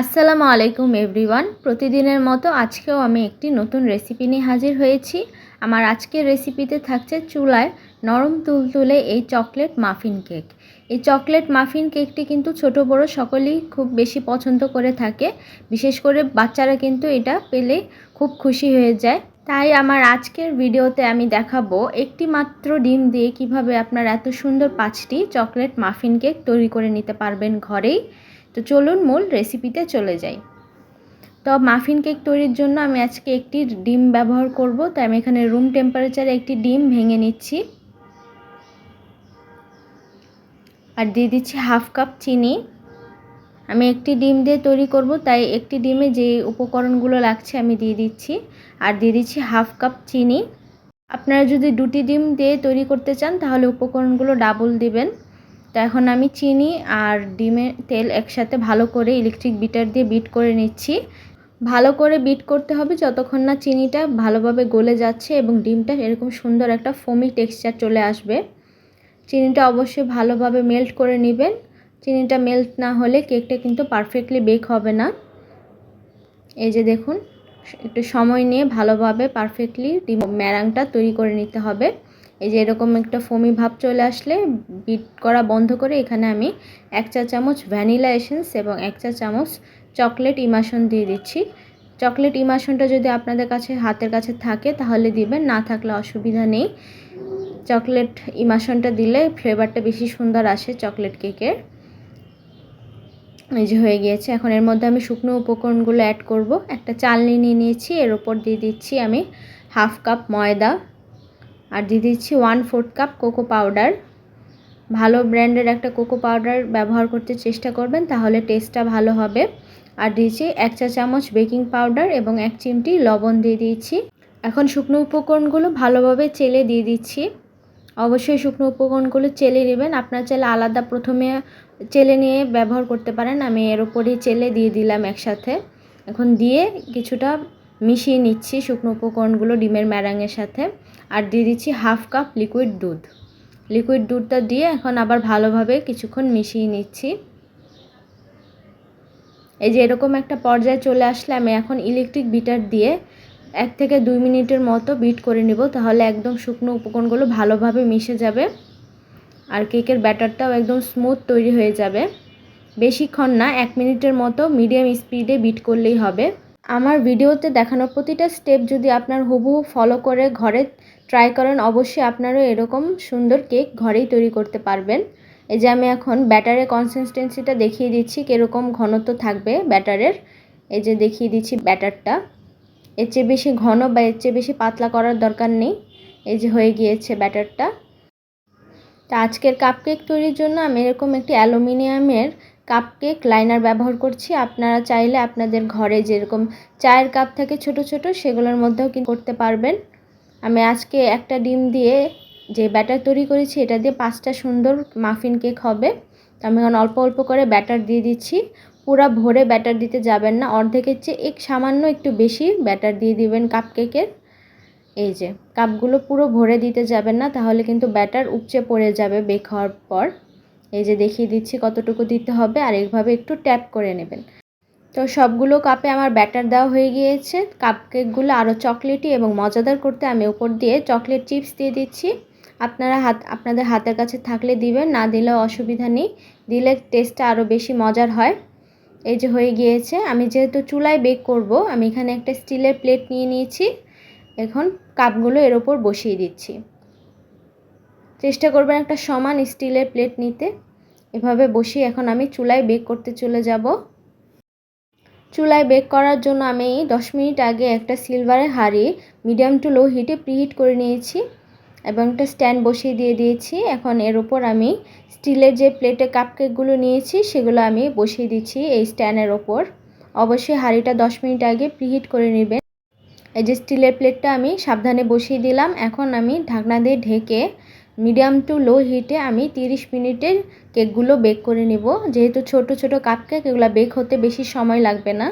আসসালামু আলাইকুম এভরিওয়ান। প্রতিদিনের মতো আজকেও আমি একটি নতুন রেসিপি নিয়ে হাজির হয়েছি। আমার আজকের রেসিপিতে থাকছে চুলায় নরম তুলতুলে এই চকলেট মাফিন কেক। এই চকলেট মাফিন কেকটি কিন্তু ছোট, বড় সকলেই খুব বেশি পছন্দ করে থাকে। বিশেষ করে বাচ্চারা কিন্তু এটা পেলে খুব খুশি হয়ে যায়। তাই আমার আজকের ভিডিওতে আমি দেখাবো একটি মাত্র ডিম দিয়ে কীভাবে আপনার এত সুন্দর পাঁচটি চকলেট মাফিন কেক তৈরি করে নিতে পারবেন ঘরেই। তো চলুন মূল রেসিপিতে চলে যাই। তো মাফিন কেক তৈরির জন্য আমি আজকে একটি ডিম ব্যবহার করব। তাই আমি এখানে রুম টেম্পারেচারে একটি ডিম ভেঙে নিচ্ছি। আর দিয়ে দিচ্ছি হাফ কাপ চিনি। আমি একটি ডিম দিয়ে তৈরি করব, তাই একটি ডিমে যে উপকরণগুলো লাগছে আমি দিয়ে দিচ্ছি। আর দিয়ে দিচ্ছি হাফ কাপ চিনি। আপনারা যদি দুটি ডিম দিয়ে তৈরি করতে চান, তাহলে উপকরণগুলো ডাবল দিবেন। তো এখন আমি চিনি আর ডিমের তেল একসাথে ভালো করে ইলেকট্রিক বিটার দিয়ে বিট করে নিচ্ছি। ভালো করে বিট করতে হবে যতক্ষণ না চিনিটা ভালোভাবে গলে যাচ্ছে এবং ডিমটা এরকম সুন্দর একটা ফোমি টেক্সচার চলে আসবে। চিনিটা অবশ্যই ভালোভাবে মেল্ট করে নেবেন। চিনিটা মেল্ট না হলে কেকটা কিন্তু পারফেক্টলি বেক হবে না। এই যে দেখুন, একটু সময় নিয়ে ভালোভাবে পারফেক্টলি ডিম ম্যারাংটা তৈরি করে নিতে হবে। এই যে এরকম একটা ফোমি ভাব চলে আসলে বিট করা বন্ধ করে এখানে আমি এক চা চামচ ভ্যানিলা এসেন্স এবং এক চা চামচ চকলেট ইমাশন দিয়ে দিচ্ছি। চকলেট ইমাশনটা যদি আপনাদের কাছে, হাতের কাছে থাকে তাহলে দিবেন, না থাকলে অসুবিধা নেই। চকলেট ইমাশনটা দিলে ফ্লেভারটা বেশি সুন্দর আসে চকলেট কেকের এই যে হয়ে গিয়েছে। এখন এর মধ্যে আমি শুকনো উপকরণগুলো অ্যাড করব। একটা চালনি নিয়ে নিয়েছি, এর ওপর দিয়ে দিচ্ছি আমি হাফ কাপ ময়দা। আর দিয়ে দিচ্ছি one fourth cup cocoa powder ভালো ব্র্যান্ডের একটা কোকো পাউডার ব্যবহার করতে চেষ্টা করবেন, তাহলে টেস্টটা ভালো হবে। আর দিয়েছি এক চা চামচ বেকিং পাউডার এবং এক চিমটি লবণ দিয়ে দিয়েছি এখন শুকনো উপকরণগুলো ভালোভাবে চেলে দিয়ে দিচ্ছি। অবশ্যই শুকনো উপকরণগুলো চেলে নেবেন, আপনার চাইলে আলাদা প্রথমে চেলে নিয়ে ব্যবহার করতে পারেন, আমি এর উপরেই চেলে দিয়ে দিলাম একসাথে। এখন দিয়ে কিছুটা মিশিয়ে নিচ্ছি শুকনো উপকরণগুলো ডিমের ম্যারাঙের সাথে। আর দিয়ে দিচ্ছি হাফ কাপ লিকুইড দুধ। লিকুইড দুধটা দিয়ে এখন আবার ভালোভাবে কিছুক্ষণ মিশিয়ে নিচ্ছি। এই যে এরকম একটা পর্যায়ে চলে আসলে আমি এখন ইলেকট্রিক বিটার দিয়ে এক থেকে দুই মিনিটের মতো বিট করে নিব, তাহলে একদম শুকনো উপকরণগুলো ভালোভাবে মিশে যাবে। আর কেকের ব্যাটারটাও একদম স্মুথ তৈরি হয়ে যাবে। বেশিক্ষণ না, এক মিনিটের মতো মিডিয়াম স্পিডে বিট করলেই হবে। আমার ভিডিওতে দেখানো প্রতিটা স্টেপ যদি আপনার হুবহু ফলো করে ঘরে ট্রাই করেন, অবশ্যই আপনারও এরকম সুন্দর কেক ঘরেই তৈরি করতে পারবেন। এই যে আমি এখন ব্যাটারের কনসিস্টেন্সিটা দেখিয়ে দিচ্ছি, কীরকম ঘনত্ব থাকবে ব্যাটারের এই যে দেখিয়ে দিচ্ছি ব্যাটারটা এর চেয়ে বেশি ঘন বা এর চেয়ে বেশি পাতলা করার দরকার নেই। এই যে হয়ে গিয়েছে ব্যাটারটা তা আজকের কাপকেক তৈরির জন্য আমি এরকম একটি অ্যালুমিনিয়ামের কাপকেক লাইনার ব্যবহার করছি। আপনারা চাইলে আপনাদের ঘরে যেরকম চায়ের কাপ থাকে ছোট ছোট, সেগুলোর মধ্যেও কিন্তু করতে পারবেন। আমি আজকে একটা ডিম দিয়ে যে ব্যাটার তৈরি করেছি, এটা দিয়ে পাঁচটা সুন্দর মাফিন কেক হবে। তো আমি এখন অল্প অল্প করে ব্যাটার দিয়ে দিচ্ছি। পুরা ভরে ব্যাটার দিতে যাবেন না, অর্ধেকের চেয়ে এক সামান্য একটু বেশি ব্যাটার দিয়ে দিবেন কাপ কেকের এই যে, কাপগুলো পুরো ভরে দিতে যাবেন না, তাহলে কিন্তু ব্যাটার উপচে পড়ে যাবে বেক হওয়ার পর। এই যে দেখিয়ে দিচ্ছি কতটুকু দিতে হবে আর এইভাবে একটু ট্যাপ করে নেবেন। তো সবগুলো কাপে আমার ব্যাটার দেওয়া হয়ে গিয়েছে। কাপকেকগুলো আরও চকলেটি এবং মজাদার করতে আমি উপর দিয়ে চকলেট চিপস দিয়ে দিচ্ছি। আপনারা হাত, আপনাদের হাতের কাছে থাকলে দিবেন, না দিলেও অসুবিধা নেই। দিলে টেস্টটা আরও বেশি মজার হয়। এই যে হয়ে গিয়েছে। আমি যেহেতু চুলায় বেক করব, আমি এখানে একটা স্টিলের প্লেট নিয়ে নিয়েছি। এখন কাপগুলো এর ওপর বসিয়ে দিচ্ছি। চেষ্টা করবেন একটা সমান স্টিলের প্লেট নিতে। এভাবে বসিয়ে এখন আমি চুলায় বেক করতে চলে যাব। চুলায় বেক করার জন্য আমি দশ মিনিট আগে একটা সিলভারের হাঁড়ি মিডিয়াম টু লো হিটে প্রিহিট করে নিয়েছি এবং একটা স্ট্যান্ড বসিয়ে দিয়ে দিয়েছি। এখন এর ওপর আমি স্টিলের যে প্লেটে কাপকেকগুলো নিয়েছি সেগুলো আমি বসিয়ে দিচ্ছি এই স্ট্যান্ডের ওপর। অবশ্যই হাঁড়িটা দশ মিনিট আগে প্রিহিট করে নেবেন। এই যে স্টিলের প্লেটটা আমি সাবধানে বসিয়ে দিলাম। এখন আমি ঢাকনা দিয়ে ঢেকে মিডিয়াম টু লো হিটে আমি 30 মিনিটের কেকগুলো বেক করে নেব। যেহেতু ছোট ছোট কাপ কেক এগুলো বেক হতে বেশি সময় লাগবে না।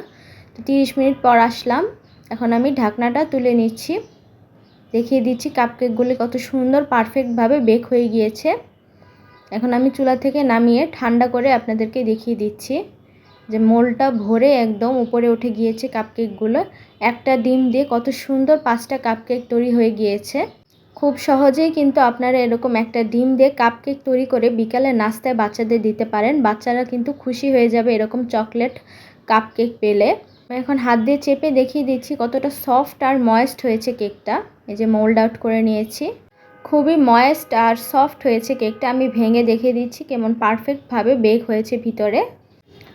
তো 30 মিনিট পর আসলাম। এখন আমি ঢাকনাটা তুলে নিচ্ছি। দেখিয়ে দিচ্ছি কাপ কেকগুলি কত সুন্দর পারফেক্টভাবে বেক হয়ে গিয়েছে। এখন আমি চুলা থেকে নামিয়ে ঠান্ডা করে আপনাদেরকে দেখিয়ে দিচ্ছি যে মোলটা ভরে একদম উপরে উঠে গিয়েছে কাপকেকগুলো একটা ডিম দিয়ে কত সুন্দর পাঁচটা কাপকেক তৈরি হয়ে গিয়েছে। খুব সহজেই কিন্তু আপনারা এরকম একটা ডিম দিয়ে কাপকেক তৈরি করে বিকালে নাস্তায় বাচ্চাদের দিতে পারেন। বাচ্চারা কিন্তু খুশি হয়ে যাবে এরকম চকলেট কাপকেক পেলে। এখন হাত দিয়ে চেপে দেখিয়ে দিচ্ছি কতটা সফট আর ময়েস্ট হয়েছে কেকটা এই যে মোল্ড আউট করে নিয়েছি। খুবই ময়েস্ট আর সফট হয়েছে কেকটা আমি ভেঙে দেখিয়ে দিচ্ছি কেমন পারফেক্টভাবে বেক হয়েছে ভিতরে।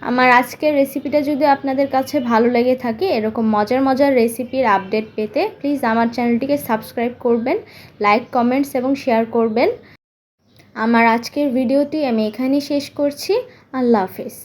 আমার আজকের রেসিপিটা যদি আপনাদের কাছে ভালো লেগে থাকে, এরকম মজার মজার রেসিপির আপডেট পেতে প্লিজ আমার চ্যানেলটিকে সাবস্ক্রাইব করবেন লাইক কমেন্টস এবং শেয়ার করবেন। আমার আজকের ভিডিওটি আমি এখানেই শেষ করছি। আল্লাহ হাফেজ।